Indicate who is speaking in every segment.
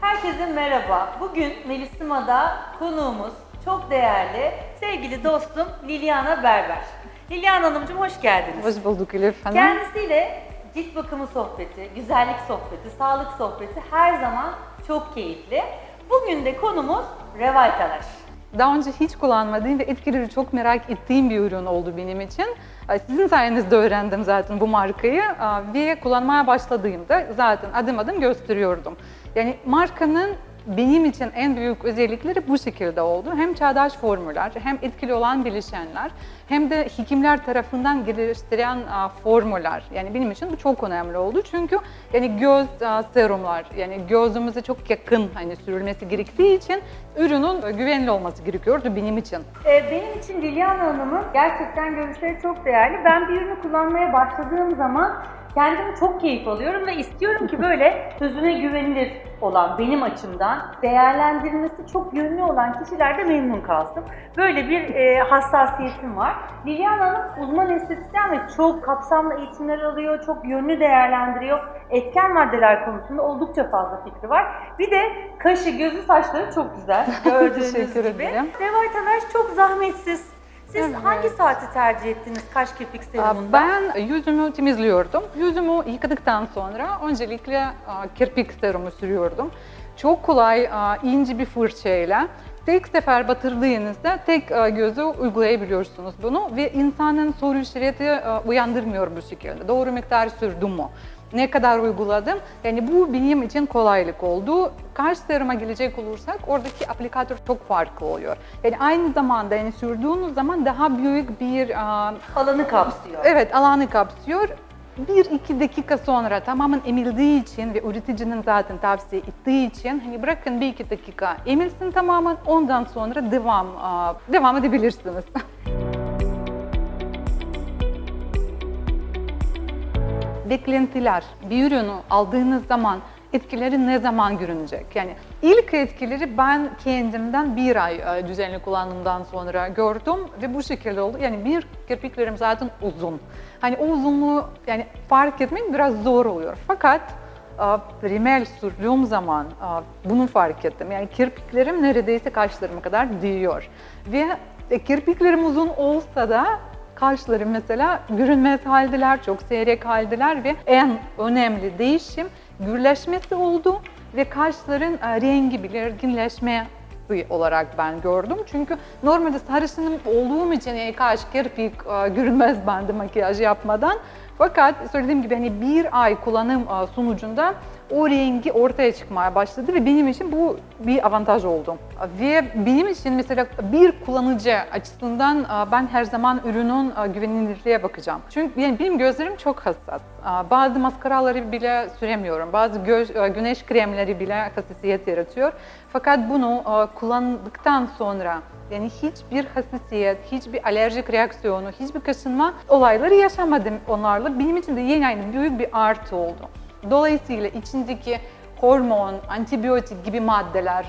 Speaker 1: Herkese merhaba. Bugün Melissima'da konuğumuz çok değerli sevgili dostum Liliana Berber. Liliana Hanımcığım hoş geldiniz.
Speaker 2: Hoş bulduk Elif Hanım.
Speaker 1: Kendisiyle cilt bakımı sohbeti, güzellik sohbeti, sağlık sohbeti her zaman çok keyifli. Bugün de konumuz Revitalaş.
Speaker 2: Daha önce hiç kullanmadığım ve etkileri çok merak ettiğim bir ürün oldu benim için. Sizin sayenizde öğrendim zaten bu markayı ve kullanmaya başladığımda zaten adım adım gösteriyordum. Yani markanın benim için en büyük özellikleri bu şekilde oldu. Hem çağdaş formüller, hem etkili olan bileşenler, hem de hekimler tarafından geliştirilen a, formüller. Yani benim için bu çok önemli oldu. Çünkü yani göz serumlar, yani gözümüze çok yakın hani sürülmesi gerektiği için ürünün e, güvenli olması gerekiyordu benim için.
Speaker 1: Ee, benim için Liliana Hanım'ın gerçekten görüşleri çok değerli. Ben bir ürünü kullanmaya başladığım zaman kendim çok keyif alıyorum ve istiyorum ki böyle sözüne güvenilir olan benim açımdan değerlendirmesi çok yönlü olan kişiler de memnun kalsın. Böyle bir e, hassasiyetim var. Liliana Hanım uzman estetisyen ve çok kapsamlı eğitimler alıyor, çok yönlü değerlendiriyor. Etken maddeler konusunda oldukça fazla fikri var. Bir de kaşı, gözü, saçları çok güzel gördüğünüz
Speaker 2: Teşekkür
Speaker 1: gibi.
Speaker 2: ederim.
Speaker 1: Revitalaş çok zahmetsiz. Siz
Speaker 2: Evet.
Speaker 1: hangi saati tercih ettiniz kaş kirpik serumunda?
Speaker 2: Ben yüzümü temizliyordum. Yüzümü yıkadıktan sonra öncelikle kirpik serumu sürüyordum. Çok kolay, ince bir fırçayla tek sefer batırdığınızda tek gözü uygulayabiliyorsunuz bunu ve insanın soru işareti uyandırmıyor bu şekilde. Doğru miktar sürdüm mü? Ne kadar uyguladım? Yani bu benim için kolaylık oldu. Kaş seruma gelecek olursak oradaki aplikatör çok farklı oluyor. Yani aynı zamanda yani sürdüğünüz zaman daha büyük bir
Speaker 1: Alanı kapsıyor.
Speaker 2: Evet, alanı kapsıyor. Bir iki dakika sonra tamamen emildiği için ve üreticinin zaten tavsiye ettiği için hani bırakın bir iki dakika emilsin tamamen ondan sonra devam devam edebilirsiniz. Beklentiler. Bir ürünü aldığınız zaman etkileri ne zaman görünecek? Yani ilk etkileri ben kendimden bir ay e, düzenli kullanımdan sonra gördüm ve bu şekilde oldu. Yani bir kirpiklerim zaten uzun. Hani o uzunluğu yani fark etmek biraz zor oluyor. Fakat e, rimel sürdüğüm zaman e, bunu fark ettim. Yani kirpiklerim neredeyse kaşlarıma kadar değiyor. Ve kirpiklerim uzun olsa da kaşlarım mesela görünmez haldeler, çok seyrek haldeler ve en önemli değişim gürleşmesi oldu ve kaşların e, rengi bile erginleşmesi olarak ben gördüm. Çünkü normalde sarışınım olduğum için kaş, kirpik e, görünmez bandı makyaj yapmadan fakat söylediğim gibi hani bir ay kullanım e, sonucunda o rengi ortaya çıkmaya başladı ve benim için bu bir avantaj oldu. Ve benim için mesela bir kullanıcı açısından e, ben her zaman ürünün e, güvenilirliğe bakacağım. Çünkü yani benim gözlerim çok hassas. Bazı maskaraları bile süremiyorum. Bazı göz, güneş kremleri bile hassasiyet yaratıyor. Fakat bunu kullandıktan sonra yani hiçbir hassasiyet, hiçbir alerjik reaksiyonu, hiçbir kaşınma olayları yaşamadım onlarla. Benim için de yani büyük bir artı oldu. Dolayısıyla içindeki hormon, antibiyotik gibi maddeler,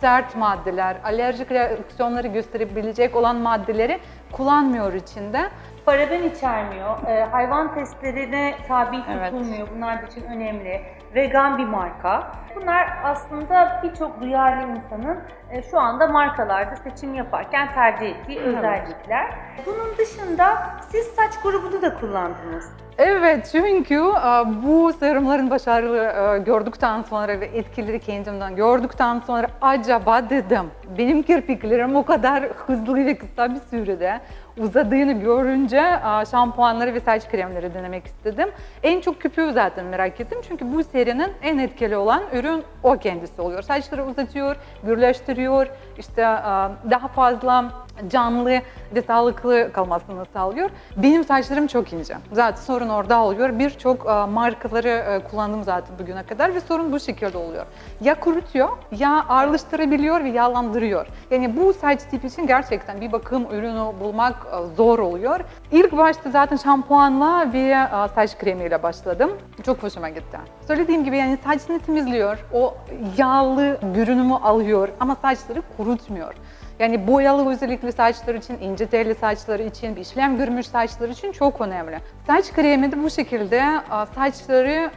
Speaker 2: sert maddeler, alerjik reaksiyonları gösterebilecek olan maddeleri kullanmıyor içinde.
Speaker 1: Paraben içermiyor, e, hayvan testlerine tabi
Speaker 2: Evet.
Speaker 1: tutulmuyor. Bunlar için önemli. Vegan bir marka. Bunlar aslında birçok duyarlı insanın e, şu anda markalarda seçim yaparken tercih ettiği özellikler. Bunun dışında siz saç grubunu da kullandınız.
Speaker 2: Evet çünkü e, bu serumların başarılı e, gördükten sonra ve etkileri kendimden gördükten sonra acaba dedim benim kirpiklerim o kadar hızlı ve kısa bir sürede uzadığını görünce e, şampuanları ve saç kremleri denemek istedim. En çok köpüğü zaten merak ettim çünkü bu serinin en etkili olan ürün o kendisi oluyor. Saçları uzatıyor, gürleştiriyor, işte e, daha fazla canlı ve sağlıklı kalmasını sağlıyor. Benim saçlarım çok ince. Zaten sorun orada oluyor. Birçok e, markaları e, kullandım zaten bugüne kadar ve sorun bu şekilde oluyor. Ya kurutuyor ya ağırlaştırabiliyor ve yağlandırıyor. Yani bu saç tipi için gerçekten bir bakım ürünü bulmak zor oluyor. İlk başta zaten şampuanla ve saç kremiyle başladım. Çok hoşuma gitti. Söylediğim gibi yani saçını temizliyor, o yağlı görünümü alıyor ama saçları kurutmuyor. Yani boyalı özellikle saçlar için, ince telli saçlar için, bir işlem görmüş saçlar için çok önemli. Saç kremi de bu şekilde a, saçları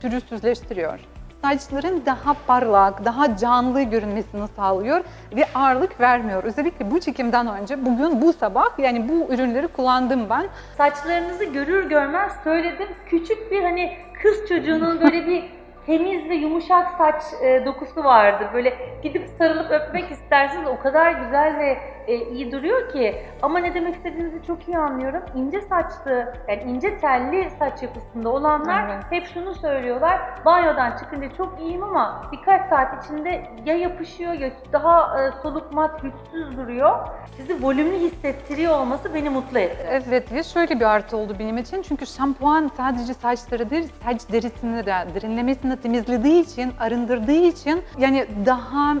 Speaker 2: pürüzsüzleştiriyor. saçların daha parlak, daha canlı görünmesini sağlıyor ve ağırlık vermiyor. Özellikle bu çekimden önce bugün bu sabah yani bu ürünleri kullandım ben.
Speaker 1: Saçlarınızı görür görmez söyledim. Küçük bir hani kız çocuğunun böyle bir temiz ve yumuşak saç e, dokusu vardır. Böyle gidip sarılıp öpmek istersiniz. O kadar güzel ve e, iyi duruyor ki. Ama ne demek istediğinizi çok iyi anlıyorum. İnce saçlı, yani ince telli saç yapısında olanlar
Speaker 2: Evet.
Speaker 1: hep şunu söylüyorlar. Banyodan çıkınca çok iyiyim ama birkaç saat içinde ya yapışıyor ya daha e, soluk mat, güçsüz duruyor. Sizi volümlü hissettiriyor olması beni mutlu etti.
Speaker 2: Evet ve şöyle bir artı oldu benim için çünkü şampuan sadece saçları değil saç derisini de derinlemesine temizlediği için, arındırdığı için yani daha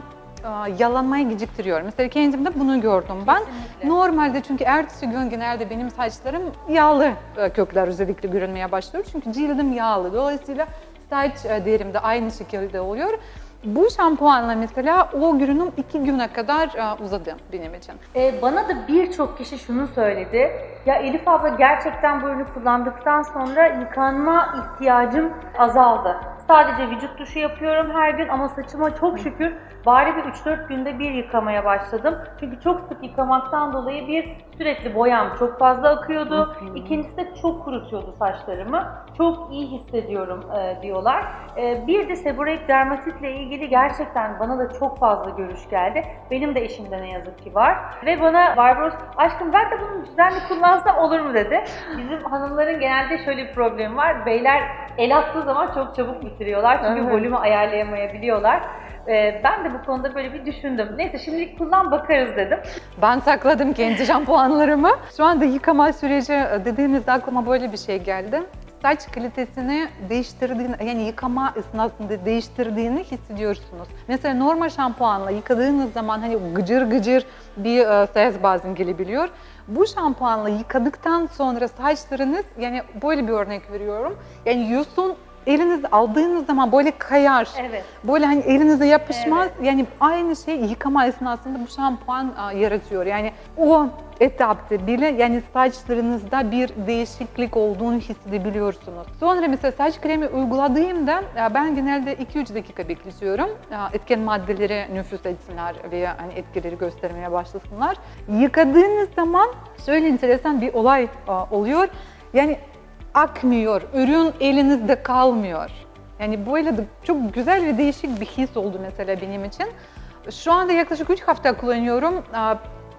Speaker 2: yalanmayı geciktiriyor. Mesela kendimde bunu gördüm ben.
Speaker 1: Kesinlikle.
Speaker 2: Normalde çünkü ertesi gün genelde benim saçlarım yağlı e, kökler özellikle görünmeye başlıyor. Çünkü cildim yağlı. Dolayısıyla saç e, derim de aynı şekilde oluyor. Bu şampuanla mesela o görünüm iki güne kadar e, uzadı benim için.
Speaker 1: Ee, bana da birçok kişi şunu söyledi. Ya Elif abla gerçekten bu ürünü kullandıktan sonra yıkanma ihtiyacım azaldı. Sadece vücut duşu yapıyorum her gün ama saçıma çok şükür bari bir 3-4 günde bir yıkamaya başladım. Çünkü çok sık yıkamaktan dolayı bir sürekli boyam çok fazla akıyordu. İkincisi de çok kurutuyordu saçlarımı. Çok iyi hissediyorum e, diyorlar. E, bir de seborreik dermatitle ilgili gerçekten bana da çok fazla görüş geldi. Benim de eşimde ne yazık ki var. Ve bana Barbaros aşkım ben de bunu düzenli kullansam olur mu dedi. Bizim hanımların genelde şöyle bir problemi var. Beyler el attığı zaman çok çabuk bitiriyorlar. Çünkü
Speaker 2: Evet.
Speaker 1: volümü ayarlayamayabiliyorlar. E, ben de bu konuda böyle bir düşündüm. Neyse şimdilik kullan bakarız dedim.
Speaker 2: Ben sakladım kendi şampuanlarımı. Şu anda yıkama süreci e, dediğinizde aklıma böyle bir şey geldi. Saç kalitesini değiştirdiğini, yani yıkama esnasında değiştirdiğini hissediyorsunuz. Mesela normal şampuanla yıkadığınız zaman hani gıcır gıcır bir e, ses bazen gelebiliyor. Bu şampuanla yıkadıktan sonra saçlarınız, yani böyle bir örnek veriyorum. Yani yosun eliniz aldığınız zaman böyle kayar.
Speaker 1: Evet.
Speaker 2: Böyle hani elinize yapışmaz. Yani aynı şey yıkama esnasında bu şampuan a, yaratıyor. Yani o etapta bile yani saçlarınızda bir değişiklik olduğunu hissedebiliyorsunuz. Sonra mesela saç kremi uyguladığımda ben genelde 2-3 dakika bekletiyorum. Etken maddeleri nüfuz etsinler ve hani etkileri göstermeye başlasınlar. Yıkadığınız zaman şöyle enteresan bir olay oluyor. Yani akmıyor, ürün elinizde kalmıyor. Yani böyle de çok güzel ve değişik bir his oldu mesela benim için. Şu anda yaklaşık 3 hafta kullanıyorum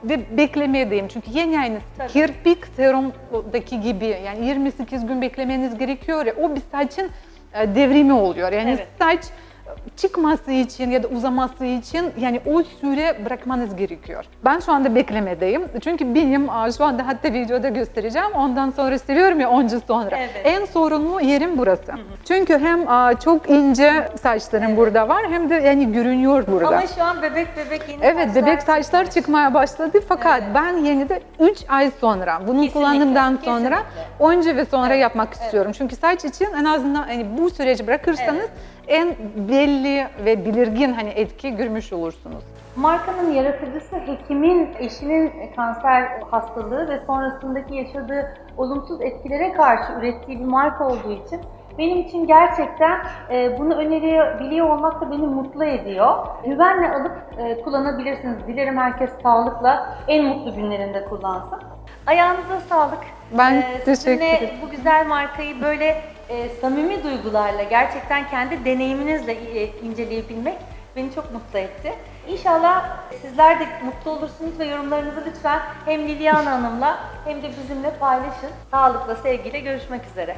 Speaker 2: ve beklemedeyim çünkü yeni aynı
Speaker 1: Tabii.
Speaker 2: kirpik serumdaki gibi yani 28 gün beklemeniz gerekiyor ya o bir saçın e, devrimi oluyor. Yani
Speaker 1: Evet.
Speaker 2: saç çıkması için ya da uzaması için yani o süre bırakmanız gerekiyor. Ben şu anda beklemedeyim. Çünkü benim şu anda hatta videoda göstereceğim. Ondan sonra seviyorum ya onca sonra.
Speaker 1: Evet.
Speaker 2: En sorunlu yerim burası. Çünkü hem çok ince saçlarım burada var hem de yani görünüyor burada.
Speaker 1: Ama şu an bebek bebek yeni
Speaker 2: Evet bebek saçlar
Speaker 1: çıkmış.
Speaker 2: çıkmaya başladı fakat
Speaker 1: Evet.
Speaker 2: ben yeni de 3 ay sonra bunu
Speaker 1: Kesinlikle,
Speaker 2: kullandığımdan sonra
Speaker 1: kesinlikle.
Speaker 2: önce ve sonra
Speaker 1: Evet,
Speaker 2: yapmak
Speaker 1: evet.
Speaker 2: istiyorum. Çünkü saç için en azından hani bu süreci bırakırsanız
Speaker 1: Evet.
Speaker 2: En belli ve belirgin hani etki görmüş olursunuz.
Speaker 1: Markanın yaratıcısı hekimin eşinin kanser hastalığı ve sonrasındaki yaşadığı olumsuz etkilere karşı ürettiği bir marka olduğu için benim için gerçekten e, bunu önerebiliyor olmak da beni mutlu ediyor. Güvenle alıp e, kullanabilirsiniz. Dilerim herkes sağlıkla en mutlu günlerinde kullansın. Ayağınıza sağlık.
Speaker 2: Ben
Speaker 1: Ee,
Speaker 2: teşekkür ederim.
Speaker 1: bu güzel markayı böyle e, samimi duygularla, gerçekten kendi deneyiminizle e, inceleyebilmek beni çok mutlu etti. İnşallah sizler de mutlu olursunuz ve yorumlarınızı lütfen hem Liliana Hanım'la hem de bizimle paylaşın. Sağlıkla, sevgiyle görüşmek üzere.